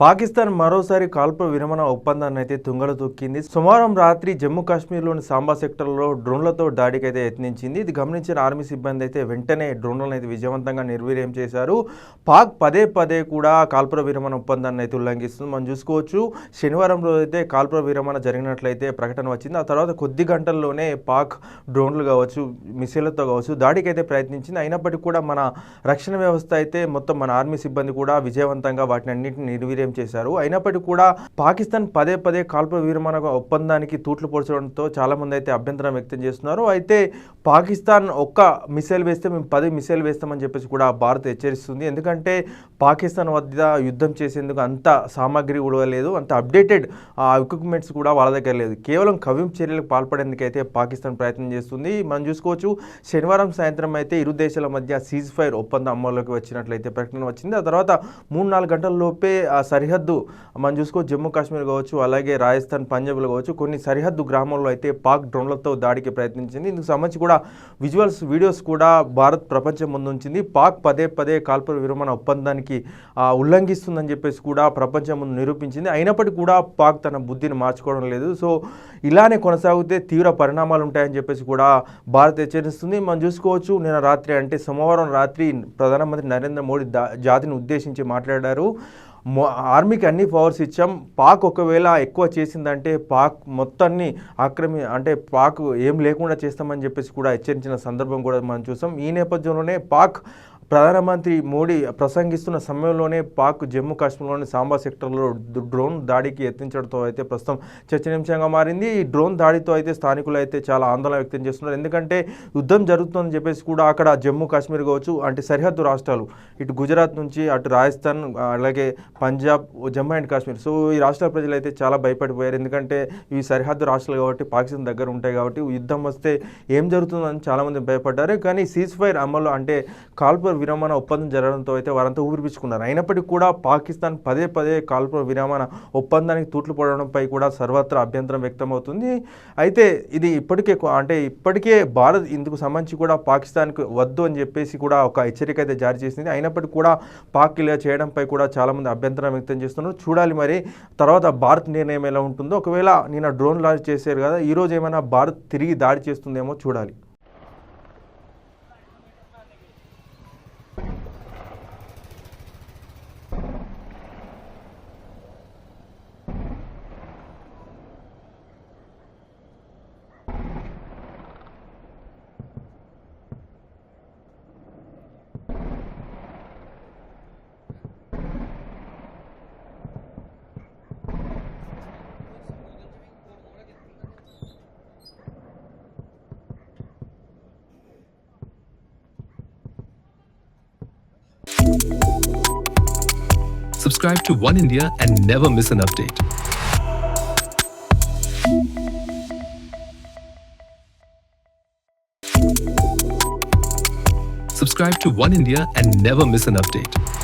పాకిస్తాన్ మరోసారి కాల్పుల విరమణ ఒప్పందాన్ని అయితే తుంగలు తొక్కింది. సోమవారం రాత్రి జమ్మూ కాశ్మీర్లోని సాంబా సెక్టర్లో డ్రోన్లతో దాడికి అయితే యత్నించింది. ఇది గమనించిన ఆర్మీ సిబ్బంది అయితే వెంటనే డ్రోన్లను అయితే విజయవంతంగా నిర్వీర్యం చేశారు. పాక్ పదే పదే కూడా కాల్పుల విరమణ ఒప్పందాన్ని అయితే ఉల్లంఘిస్తుంది. మనం చూసుకోవచ్చు శనివారం రోజైతే అయితే కాల్పుల విరమణ జరిగినట్లయితే ప్రకటన వచ్చింది. ఆ తర్వాత కొద్ది గంటల్లోనే పాక్ డ్రోన్లు కావచ్చు మిసైళ్ళతో కావచ్చు దాడికి అయితే ప్రయత్నించింది. అయినప్పటికీ కూడా మన రక్షణ వ్యవస్థ అయితే మొత్తం మన ఆర్మీ సిబ్బంది కూడా విజయవంతంగా వాటిని అన్నింటిని నిర్వీర్యం చేశారు? అయినప్పటికీ కూడా పాకిస్తాన్ పదే పదే కాల్పుల విరమణ ఒప్పందానికి తూట్లు పొడచడంతో చాలామంది అయితే అభ్యంతరం వ్యక్తం చేస్తున్నారు. అయితే పాకిస్తాన్ ఒక్క మిసైల్ వేస్తే మేము పది మిసైల్ వేస్తామని చెప్పేసి కూడా భారత్ హెచ్చరిస్తుంది. ఎందుకంటే పాకిస్తాన్ వద్ద యుద్ధం చేసేందుకు అంత సామాగ్రి కూడా లేదు అంత అప్డేటెడ్ ఎక్విప్మెంట్స్ కూడా వాళ్ళ దగ్గర లేదు. కేవలం కవ్యం చర్యలకు పాల్పడేందుకైతే పాకిస్తాన్ ప్రయత్నం చేస్తుంది. మనం చూసుకోవచ్చు శనివారం సాయంత్రం అయితే ఇరు దేశాల మధ్య సీజ్ ఫైర్ ఒప్పందం అమల్లోకి వచ్చినట్లయితే ప్రకటన వచ్చింది. ఆ తర్వాత మూడు నాలుగు గంటల లోపే ఆ సరిహద్దు మనం చూసుకో జమ్మూ కాశ్మీర్ కావచ్చు అలాగే రాజస్థాన్ పంజాబ్లో కావచ్చు కొన్ని సరిహద్దు గ్రామాల్లో అయితే పాక్ డ్రోన్లతో దాడికి ప్రయత్నించింది. ఇందుకు సంబంధించి కూడా విజువల్స్ వీడియోస్ కూడా భారత్ ప్రపంచం ముందుంచింది. పాక్ పదే పదే కాల్పుల విరమణ ఒప్పందానికి ఉల్లంఘిస్తుందని చెప్పేసి కూడా ప్రపంచం ముందు నిరూపించింది. అయినప్పటికీ కూడా పాక్ తన బుద్ధిని మార్చుకోవడం లేదు. సో ఇలానే కొనసాగితే తీవ్ర పరిణామాలు ఉంటాయని చెప్పేసి కూడా భారత్ హెచ్చరిస్తుంది. మనం చూసుకోవచ్చు నిన్న రాత్రి అంటే సోమవారం రాత్రి ప్రధానమంత్రి నరేంద్ర మోడీ దా జాతిని ఉద్దేశించి మాట్లాడారు. ఆర్మీకి అన్ని పవర్స్ ఇచ్చాం. పాక్ ఒకవేళ ఎక్కువ చేసిందంటే పాక్ మొత్తాన్ని ఆక్రమి అంటే పాక్ ఏం లేకుండా చేస్తామని చెప్పేసి కూడా హెచ్చరించిన సందర్భం కూడా మనం చూసాం. ఈ నేపథ్యంలోనే పాక్ ప్రధానమంత్రి మోడీ ప్రసంగిస్తున్న సమయంలోనే పాక్ జమ్మూ కాశ్మీర్లోని సాంబా సెక్టర్లో డ్రోన్ దాడికి యత్నించడంతో అయితే ప్రస్తుతం చర్చనీయాంశంగా మారింది. ఈ డ్రోన్ దాడితో అయితే స్థానికులు అయితే చాలా ఆందోళన వ్యక్తం చేస్తున్నారు. ఎందుకంటే యుద్ధం జరుగుతుందని చెప్పేసి కూడా అక్కడ జమ్మూ కాశ్మీర్ కావచ్చు అంటే సరిహద్దు రాష్ట్రాలు ఇటు గుజరాత్ నుంచి అటు రాజస్థాన్ అలాగే పంజాబ్ జమ్మూ అండ్ కాశ్మీర్. సో ఈ రాష్ట్రాల ప్రజలు అయితే చాలా భయపడిపోయారు. ఎందుకంటే ఇవి సరిహద్దు రాష్ట్రాలు కాబట్టి పాకిస్తాన్ దగ్గర ఉంటాయి కాబట్టి యుద్ధం వస్తే ఏం జరుగుతుందని చాలామంది భయపడ్డారు. కానీ సీజ్ ఫైర్ అమలు అంటే కాల్పుల విరమణ ఒప్పందం జరగడంతో అయితే వారంతా ఊపిరిపించుకున్నారు అయినప్పటికీ కూడా పాకిస్తాన్ పదే పదే కాల్పుల విరమణ ఒప్పందానికి తూట్లు పడడంపై కూడా సర్వత్రా అభ్యంతరం వ్యక్తమవుతుంది. అయితే ఇది ఇప్పటికే అంటే ఇప్పటికే భారత్ ఇందుకు సంబంధించి కూడా పాకిస్తాన్కి వద్దు అని చెప్పేసి కూడా ఒక హెచ్చరిక అయితే జారీ చేసింది. అయినప్పటికీ కూడా పాక్ ఇలా చేయడంపై కూడా చాలామంది అభ్యంతరం వ్యక్తం చేస్తున్నారు. చూడాలి మరి తర్వాత భారత్ నిర్ణయం ఎలా ఉంటుందో. ఒకవేళ నిన్న డ్రోన్ లాంచ్ చేశారు కదా ఈరోజు ఏమైనా భారత్ తిరిగి దాడి చేస్తుందేమో చూడాలి. Subscribe to One India and never miss an update. Subscribe to One India and never miss an update.